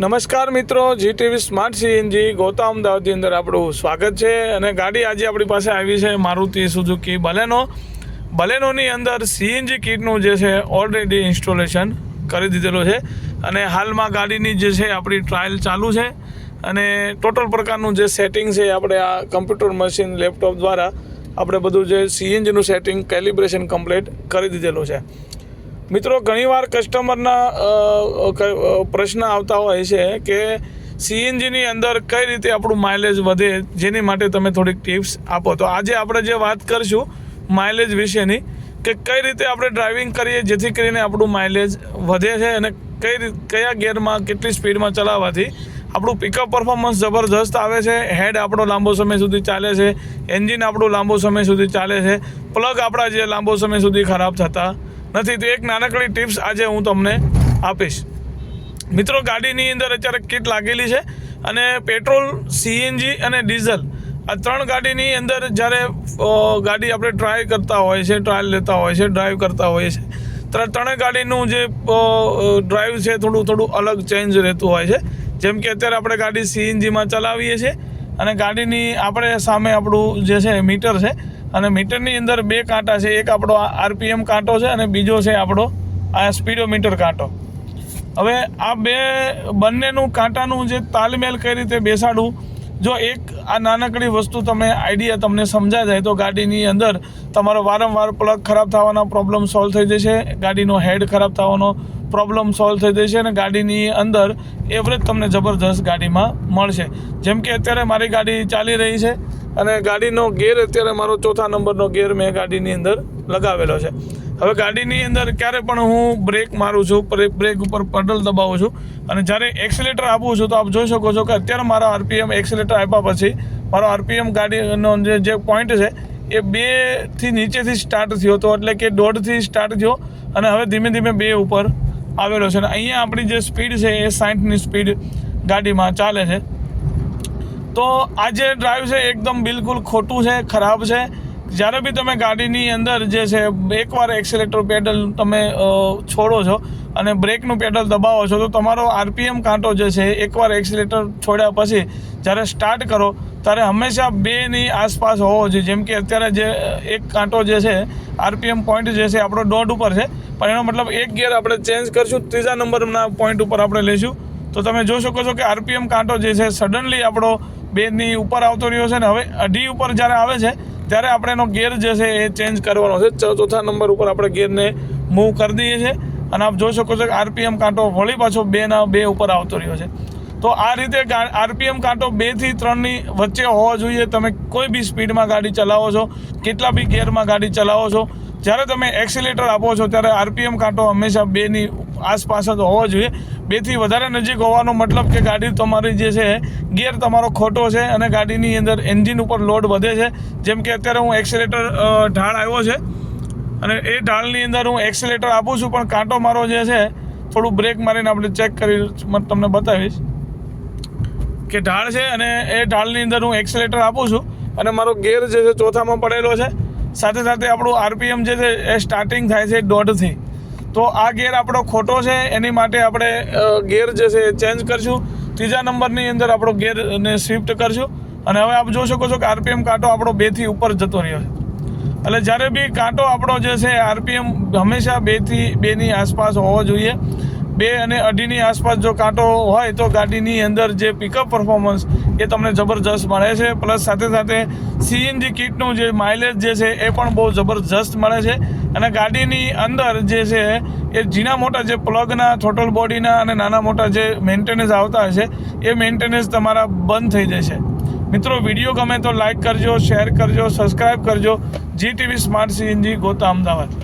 નમસ્કાર મિત્રો G TV smart CNG Gota અમદાવાદની અંદર આપણું સ્વાગત છે અને ગાડી આજે આપણી પાસે આવી છે, મારુતિ સુઝુકી બલેનો. બલેનોની અંદર સીએનજી કિટનું જે છે ઓલરેડી ઇન્સ્ટોલેશન કરી દીધેલું છે અને હાલમાં ગાડીની જે છે, આપણી ટ્રાયલ ચાલુ છે અને ટોટલ પ્રકારનું જે સેટિંગ છે, આપણે આ કમ્પ્યુટર મશીન લેપટોપ દ્વારા આપણે બધું જે સીએનજીનું સેટિંગ કેલિબ્રેશન કમ્પ્લીટ કરી દીધેલું છે. મિત્રો, ઘણીવાર કસ્ટમરના પ્રશ્ન આવતા હોય છે કે સીએનજીની અંદર કઈ રીતે આપણું માઇલેજ વધે, જેની માટે તમે થોડીક ટિપ્સ આપો. તો આજે આપણે જે વાત કરીશું માઇલેજ વિશેની, કે કઈ રીતે આપણે ડ્રાઇવિંગ કરીએ, જેથી કરીને આપણું માઇલેજ વધે છે અને કઈ કયા ગિયરમાં, કેટલી સ્પીડમાં ચલાવવાથી આપણું પિકઅપ પરફોર્મન્સ જબરજસ્ત આવે છે હેડ આપણો લાંબો સમય સુધી ચાલે છે એન્જિન આપણું લાંબો સમય સુધી ચાલે છે પ્લગ આપણા જે લાંબો સમય સુધી ખરાબ થતા નથી, તો એક નાનકડી ટિપ્સ આજે હું તમને આપીશ. મિત્રો, ગાડીની અંદર અત્યારે કિટ લાગેલી છે અને પેટ્રોલ, સીએનજી અને ડીઝલ. આ ત્રણ ગાડીની અંદર જ્યારે ગાડી આપણે ટ્રાય કરતા હોય છે ટ્રાયલ લેતા હોય છે ડ્રાઈવ કરતા હોઈએ છે, ત્યારે ત્રણેય ગાડીનું જે ડ્રાઈવ છે થોડું થોડું અલગ ચેન્જ રહેતું હોય છે. જેમ કે અત્યારે આપણે ગાડી સીએનજીમાં ચલાવીએ છીએ અને ગાડીની આપણે સામે આપણું જે છે મીટર છે, અને મીટરની અંદર બે કાંટા છે. એક આપણો આરપીએમ કાંટો છે અને બીજો છે આપણો આ સ્પીડોમીટર કાંટો. હવે આ બે બંનેનું કાંટાનું જે તાલમેલ કઈ રીતે બેસાડવું, જો એક આ નાનકડી વસ્તુ તમે આઈડિયા તમને સમજાય જાય, તો ગાડીની અંદર તમારો વારંવાર પ્લગ ખરાબ થવાના પ્રોબ્લેમ સોલ્વ થઈ જશે, ગાડીનો હેડ ખરાબ થવાનો પ્રોબ્લેમ સોલ્વ થઈ જશે અને ગાડીની અંદર એવરેજ તમને જબરદસ્ત ગાડીમાં મળશે. જેમ કે અત્યારે મારી ગાડી ચાલી રહી છે અને ગાડીનો ગેર અત્યારે મારો ચોથા નંબરનો ગેર મેં ગાડીની અંદર લગાવેલો છે. હવે ગાડીની અંદર ક્યારે પણ હું બ્રેક મારું છું બ્રેક ઉપર પડલ દબાવું છું અને જ્યારે એક્સિલેટર આપું છું તો આપ જોઈ શકો છો કે અત્યારે મારો આરપીએમ એક્સિલેટર આપ્યા પછી મારો આરપીએમ ગાડીનો જે પોઈન્ટ છે એ બેથી નીચેથી સ્ટાર્ટ થયો હતો, એટલે કે દોઢથી સ્ટાર્ટ થયો અને હવે ધીમે ધીમે બે ઉપર આવેલો છે અને અહીંયા આપણી જે સ્પીડ છે એ સાઠની સ્પીડ ગાડીમાં ચાલે છે. તો આ જે ડ્રાઈવ છે એકદમ બિલકુલ ખોટું છે, ખરાબ છે. જ્યારે બી તમે ગાડીની અંદર જે છે, એકવાર એક્સિલેટર પેડલ તમે છોડો છો અને બ્રેકનું પેડલ દબાવો છો, તો તમારો આરપીએમ કાંટો જે છે એકવાર એક્સિલેટર છોડ્યા પછી જ્યારે સ્ટાર્ટ કરો ત્યારે હંમેશા બેની આસપાસ હોવો જોઈએ. જેમ કે અત્યારે જે એક કાંટો જે છે, આરપીએમ પોઈન્ટ જે છે, આપણો દોઢ ઉપર છે. પણ એનો મતલબ એક ગિયર આપણે ચેન્જ કરશું, ત્રીજા નંબરના પોઈન્ટ ઉપર આપણે લઈશું તો તમે જોઈ શકો છો કે આરપીએમ કાંટો જે છે સડનલી આપણો બેની ઉપર આવતો રહ્યો છે ને હવે અઢી ઉપર જ્યારે આવે છે, ત્યારે આપણે એનો ગેર જે છે, એ ચેન્જ કરવાનો છે. ચોથા નંબર ઉપર આપણે ગેરને મૂવ કરી દઈએ છીએ. અને આપ જોઈ શકો છો કે આરપીએમ કાંટો વળી પાછો બેના બે ઉપર આવતો રહ્યો છે. તો આ રીતે આરપીએમ કાંટો બેથી ત્રણની વચ્ચે હોવો જોઈએ. તમે કોઈ બી સ્પીડમાં ગાડી ચલાવો છો, કેટલા બી ગિયરમાં ગાડી ચલાવો છો, જ્યારે તમે એક્સિલેટર આપો છો, ત્યારે આરપીએમ કાંટો હંમેશા બેની આસપાસ જ હોવો જોઈએ. બેથી વધારે નજીક હોવાનો મતલબ કે ગાડી તમારી જે છે, ગિયર તમારો ખોટો છે અને ગાડીની અંદર એન્જિન ઉપર લોડ વધે છે. જેમ કે અત્યારે હું એક્સિલેટર ઢાળ આવ્યો છે અને એ ઢાળની અંદર હું એક્સિલેટર આપું છું, પણ કાંટો મારો જે છે, થોડું બ્રેક મારીને આપણે ચેક કરી તમને બતાવીશ. કે ઢાળ છે અને એ ઢાળની અંદર હું એક્સલેટર આપું છું અને મારો ગેર જે છે ચોથામાં પડેલો છે. સાથે સાથે આપણું આરપીએમ જે છે એ સ્ટાર્ટિંગ થાય છે દોઢથી તો આ ગેર આપણો ખોટો છે, એની માટે આપણે ગેર જે છે એ ચેન્જ કરશું. ત્રીજા નંબરની અંદર આપણો ગેરને શિફ્ટ કરશું. અને હવે આપ જોઈ શકો છો કે આરપીએમ કાંટો આપણો બેથી ઉપર જતો રહ્યો છે. એટલે જ્યારે બી કાંટો આપણો જે છે આરપીએમ હંમેશા બેથી બેની આસપાસ હોવો જોઈએ. બે અને અઢીની આસપાસ જો કાંટો હોય તો ગાડીની અંદર જે પિકઅપ પરફોર્મન્સ એ તમને જબરજસ્ત મળે છે. પ્લસ સાથે સાથે સીએનજી કિટનું જે માઇલેજ જે છે એ પણ બહુ જબરજસ્ત મળે છે. અને ગાડીની અંદર જે છે એ ઝીણા મોટા જે પ્લગના ટોટલ બોડીના અને નાના મોટા જે મેન્ટેનન્સ આવતા હશે, એ મેન્ટેનન્સ તમારા બંધ થઈ જશે. મિત્રો, વીડિયો ગમે તો લાઇક કરજો શેર કરજો સબસ્ક્રાઇબ કરજો. G TV smart CNG Gota Ahmedabad.